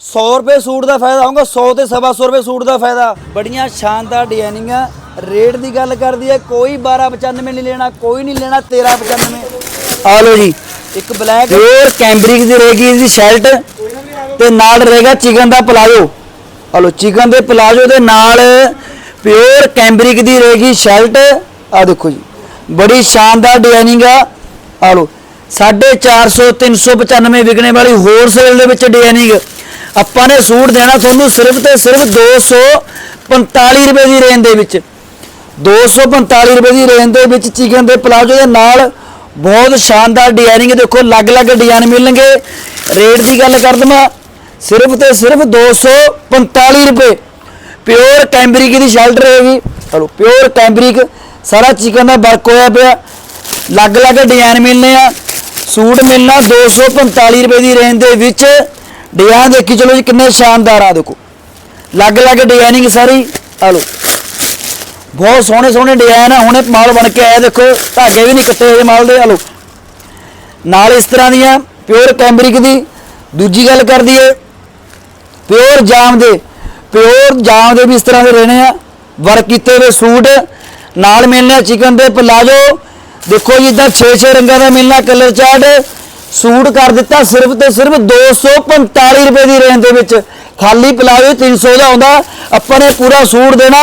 100 ਰੁਪਏ ਸੂਟ ਦਾ ਫਾਇਦਾ ਹੋਊਗਾ 100 ਤੇ ਸਵਾ ਸੌ ਰੁਪਏ ਸੂਟ ਦਾ ਫਾਇਦਾ। ਬੜੀਆਂ ਸ਼ਾਨਦਾਰ ਡਿਜ਼ਾਈਨਿੰਗਾਂ ਰੇਟ ਦੀ ਗੱਲ ਕਰਦੀ ਹੈ ਕੋਈ 1295 ਨਹੀਂ ਲੈਣਾ ਕੋਈ ਨਹੀਂ ਲੈਣਾ 1395 ਆ ਲਓ ਜੀ। ਇੱਕ ਬਲੈਕ ਪਿਓਰ ਕੈਂਬਰਿਕ ਦੀ ਰਹੇਗੀ ਇਹਦੀ ਸ਼ਰਟ ਤੇ ਨਾਲ ਰਹੇਗਾ ਚਿਕਨ ਦਾ ਪਲਾਜੋ। ਆ ਲਓ ਚਿਕਨ ਦੇ ਪਲਾਜੋ ਦੇ ਨਾਲ ਪਿਓਰ ਕੈਂਬਰਿਕ ਦੀ ਰਹੇਗੀ ਸ਼ਰਟ ਆ ਦੇਖੋ ਜੀ ਬੜੀ ਸ਼ਾਨਦਾਰ ਡਿਜ਼ਾਈਨਿੰਗ ਆ ਆ ਲਓ 450 395 ਵਿਕਣੇ ਵਾਲੀ ਹੋਲਸੇਲ ਦੇ ਵਿੱਚ ਡਿਜ਼ਾਈਨਿੰਗ ਆਪਾਂ ਨੇ ਸੂਟ ਦੇਣਾ ਤੁਹਾਨੂੰ ਸਿਰਫ ਤੇ ਸਿਰਫ 245 ਰੁਪਏ ਦੀ ਰੇਂਜ ਦੇ ਵਿੱਚ। 245 ਰੁਪਏ ਦੀ ਰੇਂਜ ਦੇ ਵਿੱਚ ਚਿਕਨ ਦੇ ਪਲਾਜੋ ਦੇ ਨਾਲ ਬਹੁਤ ਸ਼ਾਨਦਾਰ ਡਿਜ਼ਾਈਨਿੰਗ ਦੇਖੋ, ਅਲੱਗ-ਅਲੱਗ ਡਿਜ਼ਾਈਨ ਮਿਲਣਗੇ। ਰੇਟ ਦੀ ਗੱਲ ਕਰ ਦਵਾਂ, ਸਿਰਫ ਤੇ ਸਿਰਫ 245 ਰੁਪਏ। ਪਿਓਰ ਕੈਂਬਰਿਕ ਦੀ ਸ਼ਰਟ ਰਹੇਗੀ ਚਲੋ ਪਿਓਰ ਕੈਂਬਰਿਕ ਸਾਰਾ ਚਿਕਨ ਦਾ ਵਰਕ ਹੋਇਆ ਪਿਆ। ਅਲੱਗ-ਅਲੱਗ ਡਿਜ਼ਾਈਨ ਮਿਲਨੇ ਆ। ਸੂਟ ਮਿਲਣਾ 245 ਰੁਪਏ ਦੀ ਰੇਂਜ ਦੇ ਵਿੱਚ। ਡਿਜ਼ਾਈਨ ਦੇਖੀ, ਚਲੋ ਜੀ, ਕਿੰਨੇ ਸ਼ਾਨਦਾਰ ਆ ਦੇਖੋ। ਅਲੱਗ-ਅਲੱਗ ਡਿਜ਼ਾਈਨਿੰਗ ਸਾਰੀ, ਆ ਲਓ। ਬਹੁਤ ਸੋਹਣੇ ਸੋਹਣੇ ਡਿਜ਼ਾਈਨ ਆ, ਹੁਣੇ ਮਾਲ ਬਣ ਕੇ ਆਇਆ, ਦੇਖੋ, ਧਾਗੇ ਵੀ ਨਹੀਂ ਕੱਟੇ ਹੋਏ ਮਾਲ ਦੇ, ਆ ਲਓ। ਨਾਲ ਇਸ ਤਰ੍ਹਾਂ ਦੀਆਂ ਪਿਓਰ ਕੈਂਬਰਿਕ ਦੀ ਦੂਜੀ ਗੱਲ ਕਰ ਦਈਏ, ਪਿਓਰ ਜਾਮ ਦੇ, ਪਿਓਰ ਜਾਮ ਦੇ ਵੀ ਇਸ ਤਰ੍ਹਾਂ ਦੇ ਰਹਿਣੇ ਆ ਵਰਕ ਕੀਤੇ ਹੋਏ ਸੂਟ, ਨਾਲ ਮਿਲਣਾ ਚਿਕਨ ਦੇ ਪਲਾਜੋ ਦੇਖੋ ਜੀ, ਇਦਾਂ 6-6 ਰੰਗਾਂ ਦਾ ਮਿਲਣਾ, ਕਲਰ ਚਾਰਟ ਸੂਟ ਕਰ ਦਿੱਤਾ ਸਿਰਫ ਤੇ ਸਿਰਫ 245 ਰੁਪਏ ਦੀ ਰੇਂਜ ਦੇ ਵਿੱਚ। ਖਾਲੀ ਪਲਾਜੋ 300 ਦਾ ਆਉਂਦਾ ਆਪਾਂ ਨੇ ਪੂਰਾ ਸੂਟ ਦੇਣਾ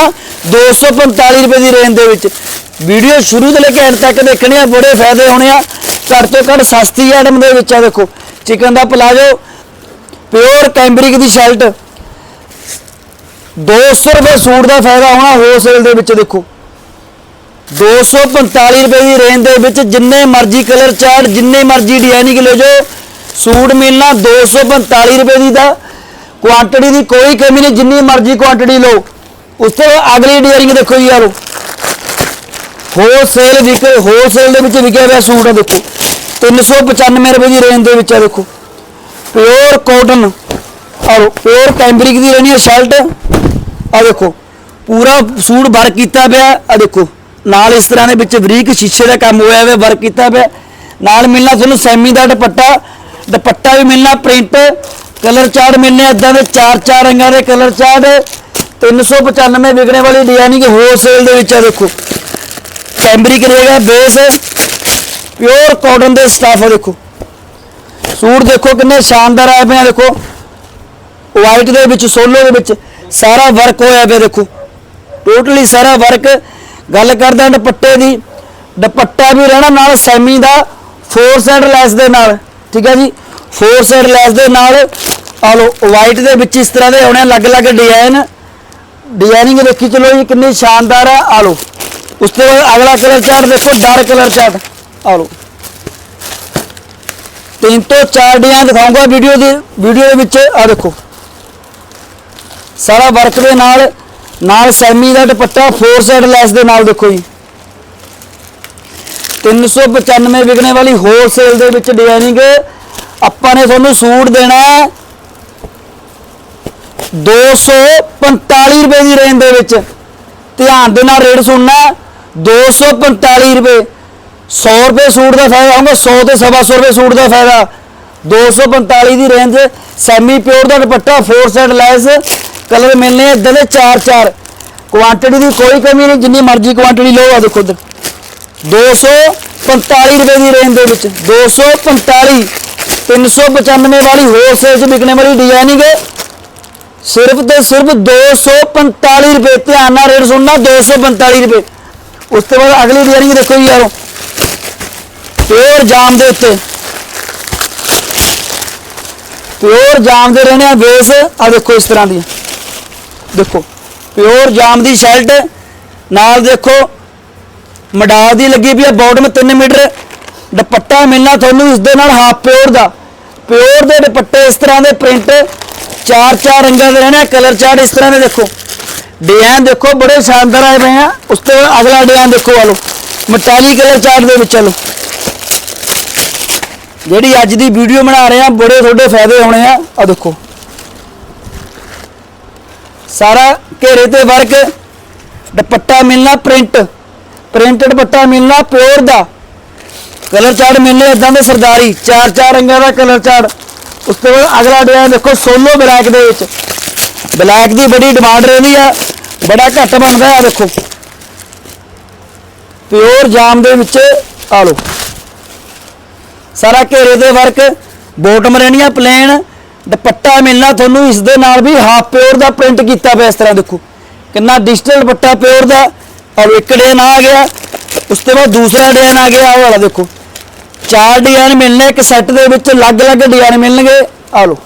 245 ਰੁਪਏ ਦੀ ਰੇਂਜ ਦੇ ਵਿੱਚ। ਵੀਡੀਓ ਸ਼ੁਰੂ ਤੋਂ ਲੈ ਕੇ ਐਂਡ ਤੱਕ ਦੇਖਣੀ ਆ, ਬੜੇ ਫਾਇਦੇ ਹੋਣੇ ਆ। ਘੱਟ ਤੋਂ ਘੱਟ ਸਸਤੀ ਆਈਟਮ ਦੇ ਵਿੱਚ ਆ ਦੇਖੋ। ਚਿਕਨ ਦਾ ਪਲਾਜੋ ਪਿਓਰ ਕੈਂਬਰਿਕ ਦੀ ਸ਼ਰਟ 200 ਰੁਪਏ ਸੂਟ ਦਾ ਫਾਇਦਾ ਹੋਣਾ ਹੋਲਸੇਲ ਦੇ ਵਿੱਚ ਦੇਖੋ। 245 ਰੁਪਏ ਦੀ ਰੇਂਜ ਦੇ ਵਿੱਚ ਜਿੰਨੇ ਮਰਜ਼ੀ ਕਲਰ ਚਾਰਟ, ਜਿੰਨੇ ਮਰਜ਼ੀ ਡਿਜ਼ਾਈਨਿੰਗ ਲੈ ਜਾਓ, ਸੂਟ ਮਿਲਣਾ 245 ਰੁਪਏ ਦੀ ਦਾ। ਕੁਆਂਟੀਟੀ ਦੀ ਕੋਈ ਕਮੀ ਨਹੀਂ, ਜਿੰਨੀ ਮਰਜ਼ੀ ਕੁਆਂਟੀਟੀ ਲਓ। ਉਸ ਤੋਂ ਅਗਲੀ ਡਿਜ਼ਾਈਨਿੰਗ ਦੇਖੋ ਜੀ ਯਾਰੋ। ਹੋਲਸੇਲ ਵਿਕ ਹੋਲਸੇਲ ਦੇ ਵਿੱਚ ਵਿਕਿਆ ਹੋਇਆ ਸੂਟ ਆ ਦੇਖੋ। 395 ਰੁਪਏ ਦੀ ਰੇਂਜ ਦੇ ਵਿੱਚ ਆ ਦੇਖੋ। ਪਿਓਰ ਕਾਟਨ ਔਰ ਪਿਓਰ ਕੈਂਬਰਿਕ ਦੀ ਰਹਿਣੀ ਹੈ ਸ਼ਰਟ ਆ ਦੇਖੋ, ਪੂਰਾ ਸੂਟ ਵਰਕ ਕੀਤਾ ਪਿਆ ਆ ਦੇਖੋ। ਨਾਲ ਇਸ ਤਰ੍ਹਾਂ ਦੇ ਵਿੱਚ ਬਰੀਕ ਸ਼ੀਸ਼ੇ ਦਾ ਕੰਮ ਹੋਇਆ ਹੋਇਆ ਵਰਕ ਕੀਤਾ ਪਿਆ ਨਾਲ ਮਿਲਣਾ ਤੁਹਾਨੂੰ ਸੈਮੀ ਦਾ ਦੁਪੱਟਾ ਦੁਪੱਟਾ ਵੀ ਮਿਲਣਾ ਪ੍ਰਿੰਟ ਕਲਰ ਚਾਰਟ ਮਿਲਨੇ ਇਦਾਂ ਦੇ ਚਾਰ ਚਾਰ ਰੰਗਾਂ ਦੇ ਕਲਰ ਚਾਰਟ 395 ਵਿਕਣੇ ਵਾਲੀ ਡਿਜ਼ਾਈਨਿੰਗ ਹੋਲਸੇਲ ਦੇ ਵਿੱਚ ਆ ਦੇਖੋ। ਕੈਂਬਰਿਕ ਰਹੇਗਾ ਬੇਸ ਪਿਓਰ ਕਾਟਨ ਦੇ ਸਟਾਫ ਦੇਖੋ। ਸੂਟ ਦੇਖੋ ਕਿੰਨੇ ਸ਼ਾਨਦਾਰ ਆਏ ਪਏ ਆ ਦੇਖੋ। ਵਾਈਟ ਦੇ ਵਿੱਚ, ਸੋਲੋ ਦੇ ਵਿੱਚ ਸਾਰਾ ਵਰਕ ਹੋਇਆ ਪਿਆ ਦੇਖੋ। ਟੋਟਲੀ ਸਾਰਾ ਵਰਕ ਗੱਲ ਕਰਦੇ ਹਾਂ ਦੁਪੱਟੇ ਦੀ। ਦੁਪੱਟਾ ਵੀ ਰਹਿਣਾ ਨਾਲ ਸੈਮੀ ਦਾ 4 ਸਾਈਡ ਲੈਸ ਦੇ ਨਾਲ, ਠੀਕ ਹੈ ਜੀ? 4 ਸਾਈਡ ਲੈਸ ਦੇ ਨਾਲ ਆ ਲੋ ਵਾਈਟ ਦੇ ਵਿੱਚ ਇਸ ਤਰ੍ਹਾਂ ਦੇ ਆਉਣੇ ਅਲੱਗ-ਅਲੱਗ ਡਿਜ਼ਾਈਨ ਡਿਜ਼ਾਈਨਿੰਗ ਦੇਖੀ ਚਲੋ ਜੀ, ਕਿੰਨੀ ਸ਼ਾਨਦਾਰ ਆ। ਆ ਲੋ ਉਸ ਤੋਂ ਬਾਅਦ ਅਗਲਾ ਕਲਰ ਚਾਰਟ ਦੇਖੋ ਡਾਰਕ ਕਲਰ ਚਾਰਟ ਆ ਲੋ ਤਿੰਨ ਤੋਂ ਚਾਰ ਡਿਜ਼ਾਈਨ ਦਿਖਾਉਂਗਾ ਵੀਡੀਓ ਦੀ। ਵੀਡੀਓ ਦੇ ਵਿੱਚ ਆ ਦੇਖੋ। ਸਾਰਾ ਵਰਕ ਦੇ ਨਾਲ ਨਾਲ ਸੈਮੀ ਦਾ ਦੁਪੱਟਾ 4 ਸਾਈਡ ਲੈਸ ਦੇ ਨਾਲ ਦੇਖੋ ਜੀ। 395 ਵਿਕਣੇ ਵਾਲੀ ਹੋਲਸੇਲ ਦੇ ਵਿੱਚ ਡਿਜ਼ਾਈਨਿੰਗ ਆਪਾਂ ਨੇ ਤੁਹਾਨੂੰ ਸੂਟ ਦੇਣਾ ਹੈ 245 ਰੁਪਏ ਦੀ ਰੇਂਜ ਦੇ ਵਿੱਚ। ਧਿਆਨ ਦੇ ਨਾਲ ਰੇਟ ਸੁਣਨਾ ਹੈ। 245 ਰੁਪਏ। 100 ਰੁਪਏ ਸੂਟ ਦਾ ਫਾਇਦਾ ਹੋਊਗਾ 100 ਤੇ ਸਵਾ ਸੌ ਰੁਪਏ ਸੂਟ ਦਾ ਫਾਇਦਾ। 245 ਦੀ ਰੇਂਜ ਸੈਮੀ ਪਿਓਰ ਦਾ ਦੁਪੱਟਾ 4 ਸਾਈਡ ਲੈਸ ਕਲਰ ਮਿਲਨੇ ਇਦਾਂ ਦੇ 4-4 ਕੁਆਂਟੀਟੀ ਦੀ ਕੋਈ ਕਮੀ ਨਹੀਂ, ਜਿੰਨੀ ਮਰਜ਼ੀ ਕੁਆਂਟੀਟੀ ਲਓ ਆ ਦੇਖੋ ਇੱਧਰ। 245 ਰੁਪਏ ਦੀ ਰੇਂਜ ਦੇ ਵਿੱਚ। 245 395 ਵਾਲੀ ਹੋਲਸੇਲ 'ਚ ਵਿਕਣੇ ਵਾਲੀ ਡਿਜ਼ਾਈਨਿੰਗ ਸਿਰਫ ਤੇ ਸਿਰਫ 245 ਰੁਪਏ, ਧਿਆਨ ਨਾਲ ਰੇਟ ਸੁਣਨਾ 245 ਰੁਪਏ। ਉਸ ਤੋਂ ਬਾਅਦ ਅਗਲੀ ਡਿਜ਼ਾਈਨਿੰਗ ਦੇਖੋ ਜੀ ਯਾਰੋ। ਪਿਓਰ ਜਾਮ ਦੇ ਉੱਤੇ। ਪਿਓਰ ਜਾਮ ਦੇ ਰਹਿਣੇ ਆ ਬੇਸ ਆ ਦੇਖੋ ਇਸ ਤਰ੍ਹਾਂ ਦੀ ਦੇਖੋ ਪਿਓਰ ਜਾਮ ਦੀ ਸ਼ਰਟ ਨਾਲ ਦੇਖੋ, ਮਡਾਲ ਦੀ ਲੱਗੀ ਵੀ ਆ ਬਾਟਮ 3 ਮੀਟਰ, ਦੁਪੱਟਾ ਮਿਲਣਾ ਤੁਹਾਨੂੰ ਇਸ ਦੇ ਨਾਲ ਹਾਫ ਪਿਓਰ ਦਾ। ਪਿਓਰ ਦੇ ਦੁਪੱਟੇ ਇਸ ਤਰ੍ਹਾਂ ਦੇ ਪ੍ਰਿੰਟ ਚਾਰ ਚਾਰ ਰੰਗਾਂ ਦੇ ਰਹਿਣੇ ਕਲਰ ਚਾਰਟ ਇਸ ਤਰ੍ਹਾਂ ਦੇ ਦੇਖੋ। ਡਿਜ਼ਾਈਨ ਦੇਖੋ, ਬੜੇ ਸ਼ਾਨਦਾਰ ਆਏ ਪਏ ਆ। ਉਸ ਤੋਂ ਬਾਅਦ ਅਗਲਾ ਡਿਜ਼ਾਈਨ ਦੇਖੋ ਆ ਲੋ ਮਟਾਲੀ ਕਲਰ ਚਾਰਟ ਦੇ ਵਿੱਚ ਚਲੋ ਜਿਹੜੀ ਅੱਜ ਦੀ ਵੀਡੀਓ ਬਣਾ ਰਹੇ ਆ, ਬੜੇ ਤੁਹਾਡੇ ਫਾਇਦੇ ਹੋਣੇ ਆ। ਆ ਦੇਖੋ। ਸਾਰਾ ਘੇਰੇ ਤੇ ਵਰਕ, ਦੁਪੱਟਾ ਮਿਲਣਾ ਪ੍ਰਿੰਟ ਪ੍ਰਿੰਟ ਦੁਪੱਟਾ ਮਿਲਣਾ ਪਿਓਰ ਦਾ। ਕਲਰ ਚਾਰਟ ਮਿਲਨੇ ਇਦਾਂ ਦੇ ਸਰਦਾਰੀ, ਚਾਰ ਚਾਰ ਰੰਗਾਂ ਦਾ ਕਲਰ ਚਾਰਟ। ਉਸ ਤੋਂ ਬਾਅਦ ਅਗਲਾ ਡਿਜ਼ਾਈਨ ਦੇਖੋ ਸੋਲੋ ਬਲੈਕ ਦੇ ਵਿੱਚ। ਬਲੈਕ ਦੀ ਬੜੀ ਡਿਮਾਂਡ ਰਹਿੰਦੀ ਆ, ਬੜਾ ਘੱਟ ਬਣਦਾ ਆ ਦੇਖੋ। ਪਿਓਰ ਜਾਮ ਦੇ ਵਿੱਚ ਆ ਲਓ। ਸਾਰਾ ਘੇਰੇ ਦੇ ਵਰਕ, ਬੋਟਮ ਰਹਿਣੀਆਂ ਪਲੇਨ ਦੁਪੱਟਾ ਮਿਲਣਾ ਤੁਹਾਨੂੰ ਇਸ ਦੇ ਨਾਲ ਵੀ ਹਾਫ ਪਿਓਰ ਦਾ ਪ੍ਰਿੰਟ ਕੀਤਾ ਪਿਆ ਇਸ ਤਰ੍ਹਾਂ ਦੇਖੋ। ਕਿੰਨਾ ਡਿਜੀਟਲ ਦੁਪੱਟਾ ਪਿਓਰ ਦਾ। ਔਰ ਇੱਕ ਡਿਜ਼ਾਈਨ ਆ ਗਿਆ। ਉਸ ਤੋਂ ਬਾਅਦ ਦੂਸਰਾ ਡਿਜ਼ਾਈਨ ਆ ਗਿਆ। ਆਹ ਵਾਲਾ ਦੇਖੋ। ਚਾਰ ਡਿਜ਼ਾਈਨ ਮਿਲਣੇ, ਇੱਕ ਸੈੱਟ ਦੇ ਵਿੱਚ ਅਲੱਗ-ਅਲੱਗ ਡਿਜ਼ਾਈਨ ਮਿਲਣਗੇ। ਆ ਲਓ।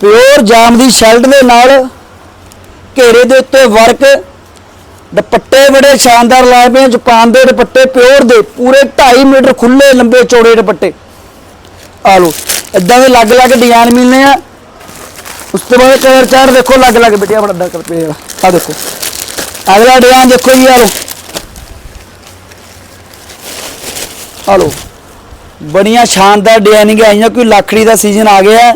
ਪਿਓਰ ਜਾਮ ਦੀ ਸ਼ੈਲਟ ਦੇ ਨਾਲ ਘੇਰੇ ਦੇ ਉੱਤੇ ਵਰਕ ਦੁਪੱਟੇ ਬੜੇ ਸ਼ਾਨਦਾਰ ਲਾਏ ਪਏ ਆ। ਜਾਪਾਨ ਦੇ ਦੁਪੱਟੇ ਪਿਓਰ ਦੇ। ਪੂਰੇ 2.5 ਮੀਟਰ ਖੁੱਲੇ ਲੰਬੇ ਚੌੜੇ ਦੁਪੱਟੇ। ਆ ਲਓ। ਇਦਾਂ ਦੇ ਅਲੱਗ-ਅਲੱਗ ਡਿਜ਼ਾਈਨ ਮਿਲਨੇ ਆ। ਉਸ ਤੋਂ ਬਾਅਦ ਕਲਰ ਚਾਰ ਦੇਖੋ ਅਲੱਗ-ਅਲੱਗ ਬੇਟਿਆ ਬੜਾ ਕਰ ਪਿਆ ਆ। ਦੇਖੋ। ਅਗਲਾ ਡਿਜ਼ਾਈਨ ਦੇਖੋ ਜੀ ਆ ਲਓ। ਆ ਲਓ। ਬੜੀਆਂ ਸ਼ਾਨਦਾਰ ਡਿਜ਼ਾਈਨਿੰਗ ਆਈਆਂ, ਕੋਈ ਲੱਖੜੀ ਦਾ ਸੀਜ਼ਨ ਆ ਗਿਆ।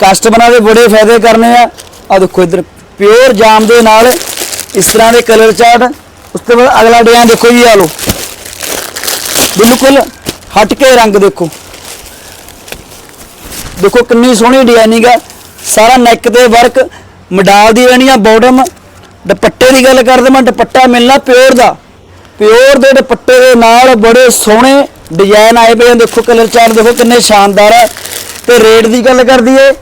ਕਸਟਮਰਾਂ ਦੇ ਬੜੇ ਫਾਇਦੇ ਕਰਨੇ ਆ। ਆ ਦੇਖੋ ਇਧਰ, ਪਿਓਰ ਜਾਮ ਦੇ ਨਾਲ ਇਸ ਤਰ੍ਹਾਂ ਦੇ ਕਲਰ ਚਾਰਟ। ਉਸ ਤੋਂ ਬਾਅਦ ਅਗਲਾ ਡਿਜ਼ਾਈਨ ਦੇਖੋ ਜੀ ਆ ਲਓ। ਬਿਲਕੁਲ ਹਟ ਕੇ ਰੰਗ ਦੇਖੋ। ਦੇਖੋ ਕਿੰਨੀ ਸੋਹਣੀ ਡਿਜ਼ਾਈਨਿੰਗ ਹੈ ਸਾਰਾ ਨੈਕ ਤੇ ਵਰਕ ਮਡਾਲ ਦੀ ਰਹਿਣੀ ਆ ਬਾਟਮ ਦੁਪੱਟੇ ਦੀ ਗੱਲ ਕਰਦੇ ਮੈਂ, ਦੁਪੱਟਾ ਮਿਲਣਾ ਪਿਓਰ ਦਾ। ਪਿਓਰ ਦੇ ਦੁਪੱਟੇ ਦੇ ਨਾਲ ਬੜੇ ਸੋਹਣੇ ਡਿਜ਼ਾਈਨ ਆਏ ਪਏ ਆ। ਦੇਖੋ ਕਲਰ ਚਾਰਟ ਦੇਖੋ ਕਿੰਨੇ ਸ਼ਾਨਦਾਰ ਹੈ ਤੇ ਰੇਟ ਦੀ ਗੱਲ ਕਰ ਦਈਏ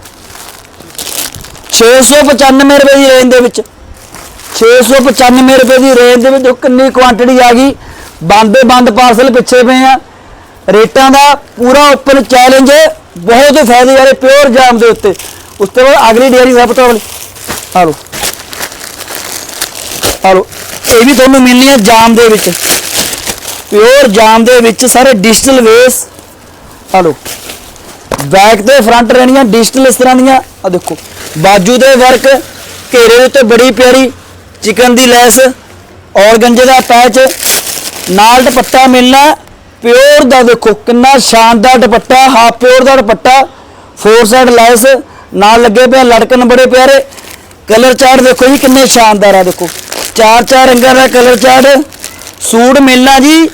695 ਰੁਪਏ ਦੀ ਰੇਂਜ ਦੇ ਵਿੱਚ। 695 ਰੁਪਏ ਦੀ ਰੇਂਜ ਦੇ ਵਿੱਚ ਦੇਖੋ ਕਿੰਨੀ ਕੁਆਂਟੀਟੀ ਆ ਗਈ। ਬੰਦੇ ਬੰਦ ਪਾਰਸਲ ਪਿੱਛੇ ਪਏ ਆ। ਰੇਟਾਂ ਦਾ ਪੂਰਾ ਓਪਨ ਚੈਲੰਜ ਬਹੁਤ ਫਾਇਦੇ ਵਾਲੇ ਪਿਓਰ ਜਾਮ ਦੇ ਉੱਤੇ। ਉਸ ਤੋਂ ਬਾਅਦ ਅਗਲੀ ਡੇਅਰੀ ਸਭ ਤੋਂ ਵਾਲੀ ਆ ਲਓ। ਆ ਲਓ। ਇਹ ਵੀ ਤੁਹਾਨੂੰ ਮਿਲਣੀ ਹੈ ਜਾਮ ਦੇ ਵਿੱਚ। ਪਿਓਰ ਜਾਮ ਦੇ ਵਿੱਚ ਸਾਰੇ ਡਿਜੀਟਲ ਵੇਸ ਆ ਲਓ। ਬੈਕ ਤੇ ਫਰੰਟ ਰਹਿਣੀਆਂ ਡਿਜੀਟਲ ਇਸ ਤਰ੍ਹਾਂ ਦੀਆਂ। ਆ ਦੇਖੋ। ਬਾਜੂ ਦੇ ਵਰਕ ਘੇਰੇ ਦੇ ਉੱਤੇ ਬੜੀ ਪਿਆਰੀ ਚਿਕਨ ਦੀ ਲੈਸ, ਔਰ ਗੰਜੇ ਦਾ ਪੈਚ ਨਾਲ ਦੁਪੱਟਾ ਮਿਲਣਾ। ਪਿਓਰ ਦਾ ਦੇਖੋ ਕਿੰਨਾ ਸ਼ਾਨਦਾਰ ਦੁਪੱਟਾ ਹਾਫ ਪਿਓਰ ਦਾ ਦੁਪੱਟਾ। ਫੋਰ ਸਾਈਡ ਲੈਸ ਨਾਲ ਲੱਗੇ ਪਿਆ ਲੜਕਣ ਬੜੇ ਪਿਆਰੇ। ਕਲਰ ਚਾਰਟ ਦੇਖੋ ਜੀ, ਕਿੰਨੇ ਸ਼ਾਨਦਾਰ ਆ ਦੇਖੋ ਚਾਰ ਚਾਰ ਰੰਗਾਂ ਦਾ ਕਲਰ ਚਾਰਟ ਸੂਟ ਮਿਲਣਾ ਜੀ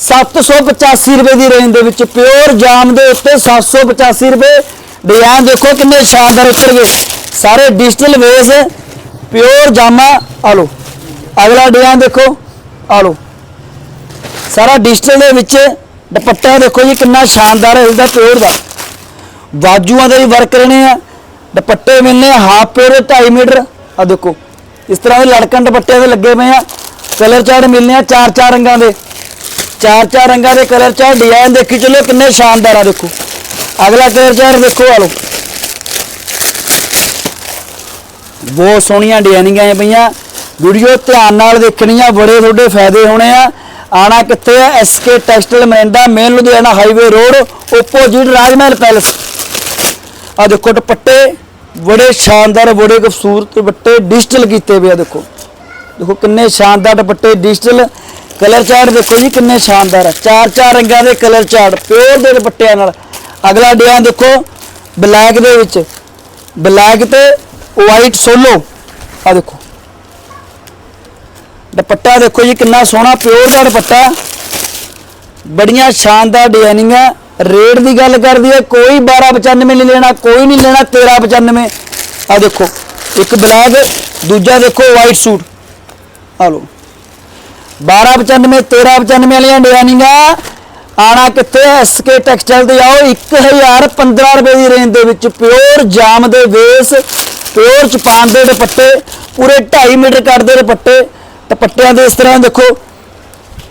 785 ਰੁਪਏ ਦੀ ਰੇਂਜ ਦੇ ਵਿੱਚ ਪਿਓਰ ਜਾਮ ਦੇ ਉੱਤੇ 785 ਰੁਪਏ। ਡਿਜ਼ਾਈਨ ਦੇਖੋ, ਕਿੰਨੇ ਸ਼ਾਨਦਾਰ ਉੱਤਰ ਗਏ ਸਾਰੇ ਡਿਜੀਟਲ ਵੇਸ ਪਿਓਰ ਜਾਮਾ। ਆ ਲਓ, ਅਗਲਾ ਡਿਜ਼ਾਈਨ ਦੇਖੋ। ਆ ਲਓ। ਸਾਰਾ ਡਿਜੀਟਲ ਦੇ ਵਿੱਚ ਦੁਪੱਟਾ ਦੇਖੋ ਜੀ, ਕਿੰਨਾ ਸ਼ਾਨਦਾਰ ਹੈ ਇਹਦਾ ਪਿਓਰ ਦਾ। ਬਾਜੂਆਂ ਦੇ ਵੀ ਵਰਕ ਰਹਿਣੇ ਆ, ਦੁਪੱਟੇ ਮਿਲਨੇ ਹਾਫ ਪਿਓਰ 2.5 ਮੀਟਰ। ਆ ਦੇਖੋ, ਇਸ ਤਰ੍ਹਾਂ ਦੇ ਲੜਕਣ ਦੁਪੱਟੇ ਦੇ ਲੱਗੇ ਪਏ ਆ। ਕਲਰ ਚਾਰਟ ਮਿਲਨੇ ਆ ਚਾਰ ਚਾਰ ਰੰਗਾਂ ਦੇ। ਚਾਰ ਚਾਰ ਰੰਗਾਂ ਦੇ ਕਲਰ ਚਾਰਟ ਡਿਜ਼ਾਈਨ ਦੇਖੀ ਚੱਲੋ, ਕਿੰਨੇ ਸ਼ਾਨਦਾਰ ਆ ਦੇਖੋ। ਅਗਲਾ ਕਲਰ ਚਾਰਟ ਦੇਖੋ ਆ ਲਓ। ਬਹੁਤ ਸੋਹਣੀਆਂ ਡਿਜ਼ਾਈਨਿੰਗ ਆਏ ਪਈਆਂ। ਵੀਡੀਓ ਧਿਆਨ ਨਾਲ ਦੇਖਣੀ ਆ ਬੜੇ ਤੁਹਾਡੇ ਫਾਇਦੇ ਹੋਣੇ ਆ। ਆਣਾ ਕਿੱਥੇ ਆ? SK textile Morinda main Ludhiana highway road opposite Rajmahal palace. ਆ ਦੇਖੋ ਦੁਪੱਟੇ, ਬੜੇ ਸ਼ਾਨਦਾਰ, ਬੜੇ ਖੂਬਸੂਰਤ ਦੁਪੱਟੇ ਡਿਜੀਟਲ ਕੀਤੇ ਪਏ ਆ ਦੇਖੋ। ਦੇਖੋ ਕਿੰਨੇ ਸ਼ਾਨਦਾਰ ਦੁਪੱਟੇ ਡਿਜੀਟਲ ਕਲਰ ਚਾਰਟ ਦੇਖੋ ਜੀ, ਕਿੰਨੇ ਸ਼ਾਨਦਾਰ ਆ। ਚਾਰ ਚਾਰ ਰੰਗਾਂ ਦੇ ਕਲਰ ਚਾਰਟ ਪਿਓਰ ਦੇ ਦੁਪੱਟਿਆਂ ਨਾਲ। ਅਗਲਾ ਡਿਜ਼ਾਈਨ ਦੇਖੋ, ਬਲੈਕ ਦੇ ਵਿੱਚ। ਬਲੈਕ ਤੇ ਵਾਈਟ ਸੋਲੋ ਆ ਦੇਖੋ। ਦੁਪੱਟਾ ਦੇਖੋ ਜੀ, ਕਿੰਨਾ ਸੋਹਣਾ ਪਿਓਰ ਦਾ ਦੁਪੱਟਾ। ਬੜੀਆਂ ਸ਼ਾਨਦਾਰ ਡਿਜ਼ਾਈਨਿੰਗ ਹੈ। ਰੇਟ ਦੀ ਗੱਲ ਕਰਦੀ ਹੈ, ਕੋਈ 1295 ਨਹੀਂ ਲੈਣਾ, ਕੋਈ ਨਹੀਂ ਲੈਣਾ 1395 ਆ ਦੇਖੋ, ਇੱਕ ਬਲੈਕ ਦੂਜਾ ਦੇਖੋ ਵਾਈਟ ਸੂਟ ਆ ਲਓ। 1295 1395 ਵਾਲੀਆਂ ਡਿਜ਼ਾਈਨਿੰਗਾਂ ਆਣਾ ਕਿੱਥੇ ਐਸਕੇ ਟੈਕਸਟਾਈਲ ਤੇ ਆਓ। 1015 ਰੁਪਏ ਦੀ ਰੇਂਜ ਦੇ ਵਿੱਚ ਪਿਓਰ ਜਾਮ ਦੇ ਵੇਸ ਪਿਓਰ ਚਪਾਨ ਦੇ ਦੁਪੱਟੇ, ਪੂਰੇ 2.5 ਮੀਟਰ ਕੱਟ ਦੇ ਦੁਪੱਟੇ। ਦੁਪੱਟਿਆਂ ਦੇ ਇਸ ਤਰ੍ਹਾਂ ਦੇਖੋ,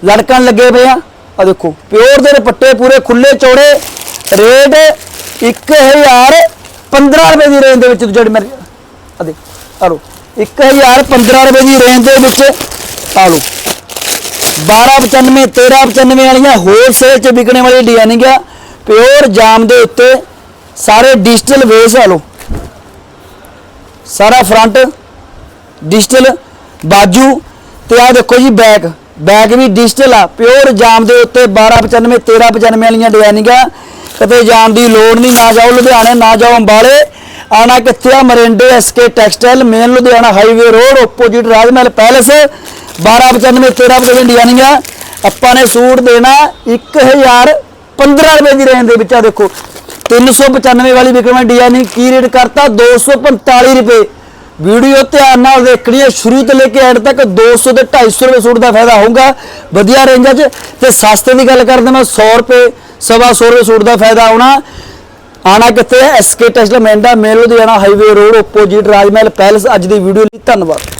ਲੜਕਣ ਲੱਗੇ ਪਏ ਆ। ਆ ਦੇਖੋ, ਪਿਓਰ ਦੇ ਦੁਪੱਟੇ ਪੂਰੇ ਖੁੱਲੇ ਚੌੜੇ, ਰੇਟ 1015 ਰੁਪਏ ਦੀ ਰੇਂਜ ਦੇ ਵਿੱਚ ਜਿਹੜੀ ਮੇਰੀ ਆ ਦੇ ਆ ਲਓ 1015 ਰੁਪਏ ਦੀ ਰੇਂਜ ਦੇ ਵਿੱਚ ਆ ਲਓ। 1295 1395 ਵਾਲੀਆਂ ਹੋਲਸੇਲ ਚ ਵਿਕਣੇ ਵਾਲੀ ਡਿਜ਼ਾਈਨਿੰਗ ਆ। ਪਿਓਰ ਜਾਮ ਦੇ ਉੱਤੇ ਸਾਰੇ ਡਿਜੀਟਲ ਵੇਸ ਆ ਲਓ। ਸਾਰਾ ਫਰੰਟ ਡਿਜੀਟਲ ਬਾਜੂ ਤੇ ਆਹ ਦੇਖੋ ਜੀ ਬੈਗ ਬੈਗ ਵੀ ਡਿਜੀਟਲ ਆ ਪਿਓਰ ਜਾਮ ਦੇ ਉੱਤੇ 1295 1395 ਵਾਲੀਆਂ ਡਿਜ਼ਾਈਨਿੰਗਾਂ ਕਦੇ ਜਾਣ ਦੀ ਲੋੜ ਨਹੀਂ, ਨਾ ਜਾਓ ਲੁਧਿਆਣੇ, ਨਾ ਜਾਓ ਅੰਬਾਲੇ। ਆਣਾ ਕਿੱਥੇ ਆ? ਮਰਿੰਡੇ SK textile main Ludhiana highway road opposite Rajmahal palace 1295 1395 ਡਿਜ਼ਾਈਨਿੰਗਾਂ ਆਪਾਂ ਨੇ ਸੂਟ ਦੇਣਾ 1015 ਰੁਪਏ ਦੀ ਰੇਂਜ ਦੇ ਵਿੱਚ ਆ ਦੇਖੋ। 395 ਵਾਲੀ ਵਿਕਰਮਾ ਡਿਜ਼ਾਈਨਿੰਗ ਕੀ ਰੇਟ ਕਰਤਾ? 245 ਰੁਪਏ। ਵੀਡੀਓ ਧਿਆਨ ਨਾਲ ਦੇਖਣੀ ਹੈ। ਸ਼ੁਰੂ ਤੋਂ ਲੈ ਕੇ ਐਂਡ ਤੱਕ 200 ਤੇ 250 ਰੁਪਏ ਸੂਟ ਦਾ ਫਾਇਦਾ ਹੋਊਗਾ। ਵਧੀਆ ਰੇਂਜਾਂ 'ਚ ਤੇ ਸਸਤੇ ਦੀ ਗੱਲ ਕਰਦੇ ਮੈਂ 100 ਰੁਪਏ, ਸਵਾ 100 ਰੁਪਏ ਸੂਟ ਦਾ ਫਾਇਦਾ ਆਉਣਾ ਆਣਾ ਕਿੱਥੇ ਹੈ? ਐਸਕੇ ਟੈਸਲਾ ਮੈਂਡਾ main Ludhiana highway road opposite Rajmahal palace ਅੱਜ ਦੀ ਵੀਡੀਓ ਲਈ ਧੰਨਵਾਦ।